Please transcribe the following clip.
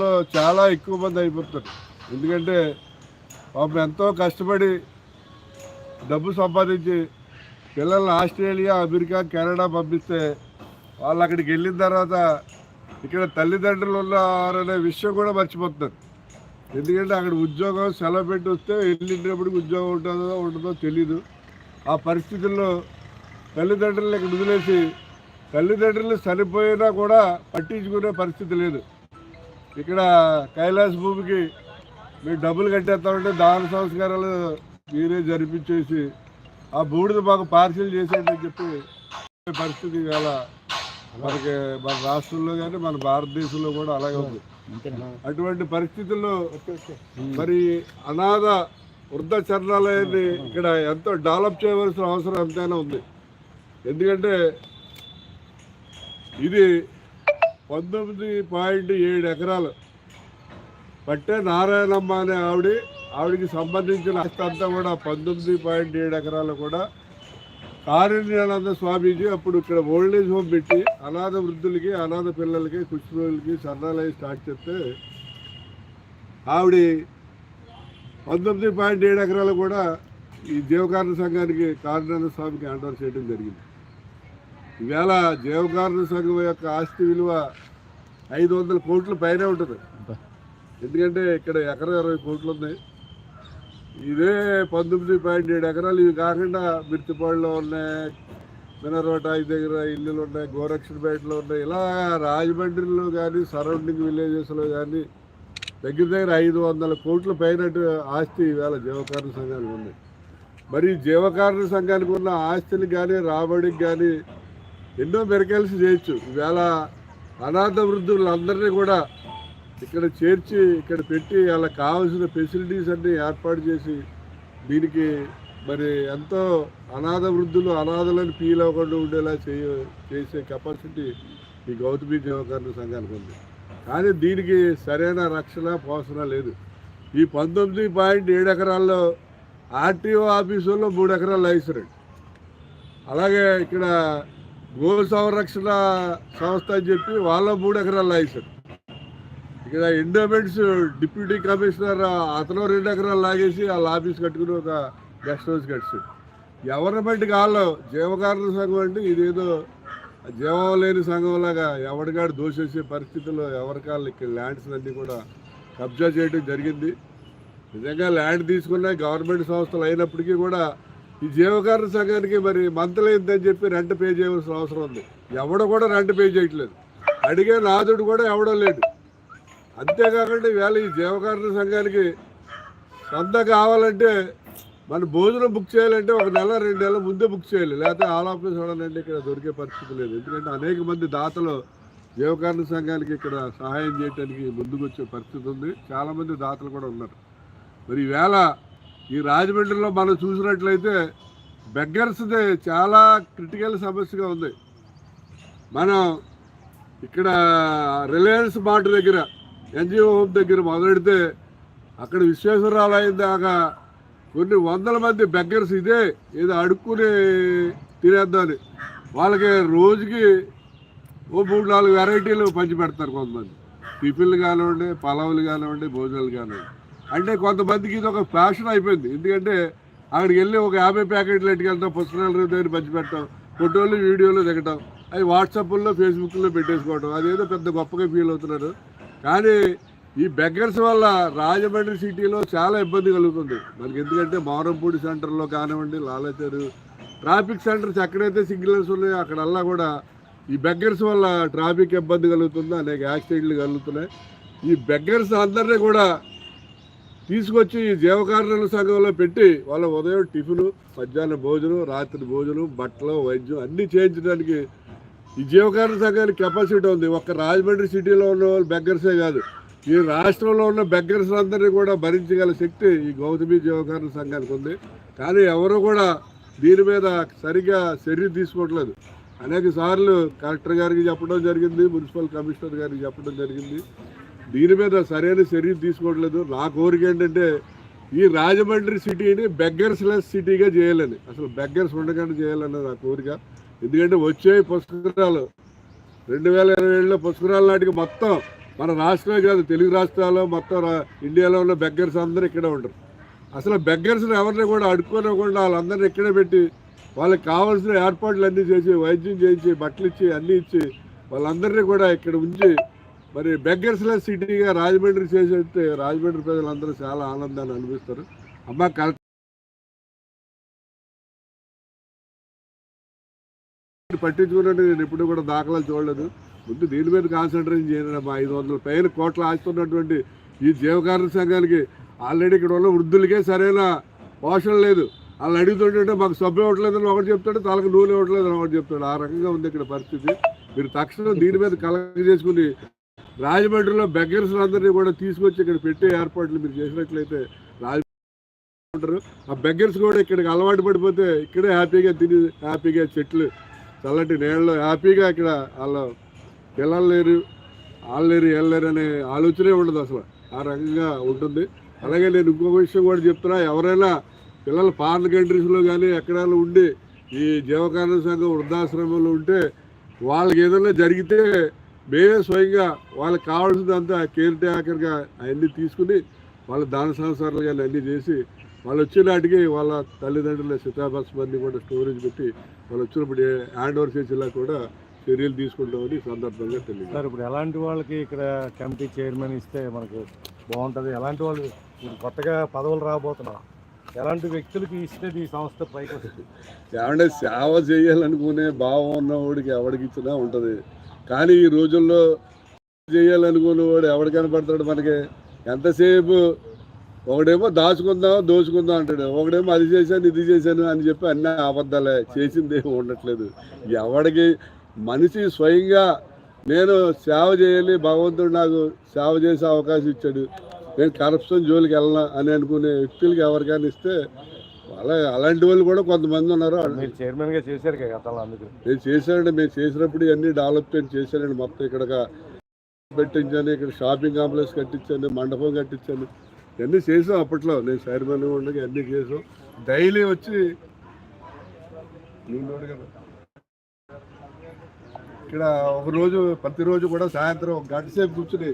లో చాలా ఎక్కువ మంది అయిపోతారు. ఎందుకంటే పాపం ఎంతో కష్టపడి డబ్బు సంపాదించి పిల్లల్ని ఆస్ట్రేలియా అమెరికా కెనడా పంపిస్తే వాళ్ళు అక్కడికి వెళ్ళిన తర్వాత ఇక్కడ తల్లిదండ్రులు ఉన్నారనే విషయం కూడా మర్చిపోతున్నారు. ఎందుకంటే అక్కడ ఉద్యోగం సెలవు పెట్టి వస్తే వెళ్ళినప్పుడు ఉద్యోగం ఉంటుందో ఉండదో తెలీదు. ఆ పరిస్థితుల్లో తల్లిదండ్రులను ఇక్కడ వదిలేసి తల్లిదండ్రులు చనిపోయినా కూడా పట్టించుకునే పరిస్థితి లేదు. ఇక్కడ కైలాస భూమికి మీరు డబ్బులు కట్టేస్తామంటే దాన సంస్కారాలు మీరే జరిపించేసి ఆ బూడిద మాకు పార్సిల్ చేసేయండి అని చెప్పి పరిస్థితి ఇవాళ మనకి మన రాష్ట్రంలో కానీ మన భారతదేశంలో కూడా అలాగే ఉంది. అటువంటి పరిస్థితుల్లో మరి అనాథ వృద్ధ చరణాలయాన్ని ఇక్కడ ఎంతో డెవలప్ చేయవలసిన అవసరం ఎంతైనా ఉంది. ఎందుకంటే ఇది పంతొమ్మిది పాయింట్ ఏడు ఎకరాలు. పట్టే నారాయణమ్మ అనే ఆవిడ ఆవిడకి సంబంధించిన అంతా కూడా పంతొమ్మిది పాయింట్ ఏడు ఎకరాలు కూడా. కారుణ్యానంద స్వామీజీ అప్పుడు ఇక్కడ ఓల్డ్ ఏజ్ హోమ్ పెట్టి అనాథ వృద్ధులకి అనాథ పిల్లలకి కుష్ఠరోగులకి సన్నాలయం స్టార్ట్ చేస్తే ఆవిడ పంతొమ్మిది పాయింట్ ఏడు ఎకరాలు కూడా ఈ దేవకారణ సంఘానికి కారుణ్యానంద స్వామికి హ్యాండ్ ఓవర్ చేయడం జరిగింది. ఈవేళ దేవకారణ సంఘం యొక్క ఆస్తి విలువ ఐదు వందల కోట్ల పైనే ఉంటుంది. ఎందుకంటే ఇక్కడ ఎకరం ఇరవై కోట్లు ఉన్నాయి. ఇదే పంతొమ్మిది పాయింట్ ఏడు ఎకరాలు. ఇవి కాకుండా మిర్తిపాడులో ఉన్నాయి మినర్వటాయి దగ్గర ఇల్లులు ఉన్నాయి గోరక్షణపేటలో ఉన్నాయి. ఇలా రాజమండ్రిలో కానీ సరౌండింగ్ విలేజెస్లో కానీ దగ్గర దగ్గర ఐదు వందల కోట్ల పైన ఆస్తి ఈవేళ జీవకారణ సంఘానికి ఉంది. మరి జీవకారణ సంఘానికి ఉన్న ఆస్తులకు కానీ రాబడికి కానీ ఎన్నో మెరకల్సి చేయొచ్చు. ఈవేళ అనాథ వృద్ధులందరినీ కూడా ఇక్కడ చేర్చి ఇక్కడ పెట్టి వాళ్ళకి కావాల్సిన ఫెసిలిటీస్ అన్నీ ఏర్పాటు చేసి దీనికి మరి ఎంతో అనాథ వృద్ధులు అనాథలను ఫీల్ అవ్వకుండా ఉండేలా చేయ చేసే కెపాసిటీ ఈ గౌతమి దేవకరణ సంఘానికి ఉంది. కానీ దీనికి సరైన రక్షణ పోషణ లేదు. ఈ పంతొమ్మిది పాయింట్ ఏడు ఎకరాల్లో ఆర్టీఓ ఆఫీసుల్లో మూడు ఎకరాలు లైసరెంట్ అలాగే ఇక్కడ గో సంరక్షణ సంస్థ అని చెప్పి వాళ్ళ మూడు ఎకరాలు లాగేశారు. ఇక్కడ ఎండోమెంట్స్ డిప్యూటీ కమిషనర్ అతను రెండు ఎకరాలు లాగేసి వాళ్ళ ఆఫీస్ కట్టుకుని ఒక గెస్ట్ హౌస్ కట్టాడు ఎవరిని బట్టి కాళ్ళు? జీవకారణ సంఘం అంటే ఇదేదో జీవం లేని సంఘంలాగా ఎవరికాడు దోషేసే పరిస్థితుల్లో ఎవరికాళ్ళు ఇక్కడ ల్యాండ్స్ అన్నీ కూడా కబ్జా చేయడం జరిగింది. నిజంగా ల్యాండ్ తీసుకున్న గవర్నమెంట్ సంస్థలు అయినప్పటికీ కూడా ఈ జీవకారణ సంఘానికి మరి మంత్లీ ఏంటని చెప్పి రెంట్ పే చేయవలసిన అవసరం ఉంది. ఎవడ కూడా రెంట్ పే చేయట్లేదు. అడిగే నాదుడు కూడా ఎవడో లేడు. అంతేకాకుండా వేళ ఈ జీవకారణ సంఘానికి సొంత కావాలంటే మన భోజనం బుక్ చేయాలంటే ఒక నెల రెండు నెలల ముందే బుక్ చేయాలి. లేకపోతే ఆల్ ఆఫీస్ చూడాలంటే ఇక్కడ దొరికే పరిస్థితి లేదు. ఎందుకంటే అనేక మంది దాతలు జీవకారణ సంఘానికి ఇక్కడ సహాయం చేయడానికి ముందుకు వచ్చే పరిస్థితి ఉంది. చాలామంది దాతలు కూడా ఉన్నారు. మరి ఈవేళ ఈ రాజమండ్రిలో మనం చూసినట్లయితే బెగ్గర్స్ది చాలా క్రిటికల్ సమస్యగా ఉంది. మనం ఇక్కడ రిలయన్స్ మార్ట్ దగ్గర ఎన్జిఓ హోమ్ దగ్గర మొదలెడితే అక్కడ విశ్వేశ్వరాలయం దాకా కొన్ని వందల మంది బెగ్గర్స్ ఇదే ఏదో అడుక్కుని తినేద్దామని. వాళ్ళకి రోజుకి ఓ మూడు నాలుగు వెరైటీలు పంచి పెడతారు కొంతమంది. టిఫిన్లు కానివ్వండి పలావులు కానివ్వండి భోజనాలు కానివ్వండి. అంటే కొంతమందికి ఇది ఒక ఫ్యాషన్ అయిపోయింది. ఎందుకంటే అక్కడికి వెళ్ళి ఒక యాభై ప్యాకెట్లు ఎట్టుకెళ్తాం పుస్తకాలు దగ్గర పంచిపెట్టడం ఫోటోలు వీడియోలు దిగటం అవి వాట్సాప్లో ఫేస్బుక్లో పెట్టేసుకోవడం అదేదో పెద్ద గొప్పగా ఫీల్ అవుతున్నారు. కానీ ఈ బెగ్గర్స్ వల్ల రాజమండ్రి సిటీలో చాలా ఇబ్బంది కలుగుతుంది. మనకి ఎందుకంటే మౌరంపూడి సెంటర్లో కానివ్వండి లాలచేరు ట్రాఫిక్ సెంటర్స్ ఎక్కడైతే సిగ్నల్స్ ఉన్నాయో అక్కడల్లా కూడా ఈ బెగ్గర్స్ వల్ల ట్రాఫిక్ ఇబ్బంది కలుగుతుంది అనేక యాక్సిడెంట్లు కలుగుతున్నాయి. ఈ బెగ్గర్స్ అందరినీ కూడా తీసుకొచ్చి ఈ జీవకారుణాల సంఘంలో పెట్టి వాళ్ళ ఉదయం టిఫిన్ మధ్యాహ్నం భోజనం రాత్రి భోజనం బట్టలు వైద్యం అన్నీ చేయించడానికి ఈ జీవకారణ సంఘానికి కెపాసిటీ ఉంది. ఒక్క రాజమండ్రి సిటీలో ఉన్న వాళ్ళు బెగ్గర్సే కాదు. ఈ రాష్ట్రంలో ఉన్న బెగ్గర్స్ అందరినీ కూడా భరించగల శక్తి ఈ గౌతమి జీవకారణ సంఘానికి ఉంది. కానీ ఎవరు కూడా దీని మీద సరిగా చర్య తీసుకోవట్లేదు. అనేక సార్లు కలెక్టర్ గారికి చెప్పడం జరిగింది మున్సిపల్ కమిషనర్ గారికి చెప్పడం జరిగింది. దీని మీద సరైన చర్య తీసుకోవట్లేదు. నా కోరిక ఏంటంటే ఈ రాజమండ్రి సిటీని బెగ్గర్స్ లెస్ సిటీగా చేయాలని. అసలు బెగ్గర్స్ ఉండకుండా చేయాలన్నది నా కోరిక. ఎందుకంటే వచ్చే పుస్తకాలు రెండు వేల ఇరవై ఏడులో పుస్తకాల నాటికి మొత్తం మన రాష్ట్రమే కాదు తెలుగు రాష్ట్రాల్లో మొత్తం రా- ఇండియాలో ఉన్న బెగ్గర్స్ అందరూ ఇక్కడే ఉంటారు. అసలు బెగ్గర్స్ని ఎవరిని కూడా అడుక్కోనివ్వకుండా వాళ్ళందరినీ ఇక్కడే పెట్టి వాళ్ళకి కావాల్సిన ఏర్పాట్లు అన్నీ చేసి వైద్యం చేయించి బట్టలు ఇచ్చి అన్నీ ఇచ్చి వాళ్ళందరినీ కూడా ఇక్కడ ఉంచి మరి బెగ్గర్స్లెస్ సిటీగా రాజమండ్రి చేసేస్తే రాజమండ్రి ప్రజలందరూ చాలా ఆనందాన్ని అనిపిస్తారు అమ్మ కల్ పట్టించుకున్నట్టు నేను ఎప్పుడు కూడా దాఖలాలు చూడలేదు. ముందు దీని మీద కాన్సన్ట్రేషన్ చేయండి మా ఐదు వందల పైన కోట్లు ఆస్తున్నటువంటి ఈ జీవకారణ సంఘానికి ఆల్రెడీ ఇక్కడ ఉన్న వృద్ధులకే సరైన పోషణ లేదు. వాళ్ళు అడుగుతుంటే మాకు సబ్బు ఇవ్వట్లేదని ఒకటి చెప్తాడు తలకు నూనె ఇవ్వట్లేదని ఒకటి చెప్తాడు. ఆ రకంగా ఉంది ఇక్కడ పరిస్థితి. మీరు తక్షణం దీని మీద కలెక్ట్ చేసుకుని రాజమండ్రిలో బెగ్గర్స్ అందరినీ కూడా తీసుకొచ్చి ఇక్కడ పెట్టే ఏర్పాట్లు మీరు చేసినట్లయితే రాజమండ్రి ఉంటారు. ఆ బెగ్గర్స్ కూడా ఇక్కడికి అలవాటు పడిపోతే ఇక్కడే హ్యాపీగా తిని హ్యాపీగా చెట్లు చల్లటి నీళ్ళలో హ్యాపీగా ఇక్కడ వాళ్ళ పిల్లలు లేరు వాళ్ళు లేరు వెళ్ళలేరు అనే ఆలోచనే ఉండదు అసలు. ఆ రకంగా ఉంటుంది. అలాగే నేను ఇంకొక విషయం కూడా చెప్తున్నా. ఎవరైనా పిల్లలు ఫారిన్ కంట్రీస్లో కానీ ఎక్కడైనా ఉండి ఈ జీవకారణ సంఘం వృద్ధాశ్రమంలో ఉంటే వాళ్ళకి ఏదైనా జరిగితే మేమే స్వయంగా వాళ్ళకి కావాల్సిందంతా కేర్ టేకర్గా అవన్నీ తీసుకుని వాళ్ళ దాన సంసారాలు కానీ అన్నీ చేసి వాళ్ళు వచ్చినాటికి వాళ్ళ తల్లిదండ్రుల శతాభస్మాన్ని కూడా స్టోరేజ్ పెట్టి వాళ్ళు వచ్చినప్పుడు హ్యాండ్ ఓవర్ చేసేలా కూడా చర్యలు తీసుకుంటామని సందర్భంగా తెలియదు సార్ ఇప్పుడు ఎలాంటి వాళ్ళకి ఇక్కడ కమిటీ చైర్మన్ ఇస్తే మనకు బాగుంటుంది? ఎలాంటి వాళ్ళు కొత్తగా పదవులు రాబోతున్నారు. ఎలాంటి వ్యక్తులకి ఇస్తే ఈ సంస్థ పైకి వస్తుంది? ఏమంటే సేవ చేయాలనుకునే భావం ఉన్నవాడికి ఎవడికి ఇచ్చినా ఉంటుంది. కానీ ఈ రోజుల్లో చేయాలనుకునేవాడు ఎవడు కనపడతాడు మనకి? ఎంతసేపు? ఒకడేమో దాచుకుందాం దోచుకుందాం అంటాడు. ఒకడేమో అది చేశాను ఇది చేశాను అని చెప్పి అన్నీ అబద్ధాలే చేసింది ఏమి ఉండట్లేదు. ఎవడికి? మనిషి స్వయంగా నేను సేవ చేయాలి భగవంతుడు నాకు సేవ చేసే అవకాశం ఇచ్చాడు. నేను కరప్షన్ జోలికి వెళ్ళను అని అనుకునే వ్యక్తులకి ఎవరికైనా ఇస్తే అలా అలాంటి వాళ్ళు కూడా కొంతమంది ఉన్నారు. మీరు చైర్మన్గా చేశారు కదా గతంలో అందుకు. నేను చేశానండి. మేము చేసినప్పుడు ఇవన్నీ డెవలప్మెంట్ చేశానండి. మొత్తం ఇక్కడ పెట్టించాను ఇక్కడ షాపింగ్ కాంప్లెక్స్ కట్టించాను మండపం కట్టించాను. ఇవన్నీ చేసాం అప్పట్లో. నేను చైర్మన్ ఉండగా అన్నీ చేసాం. డైలీ వచ్చి ఇక్కడ ఒక రోజు ప్రతిరోజు కూడా సాయంత్రం ఒక గంట సేపు కూర్చుని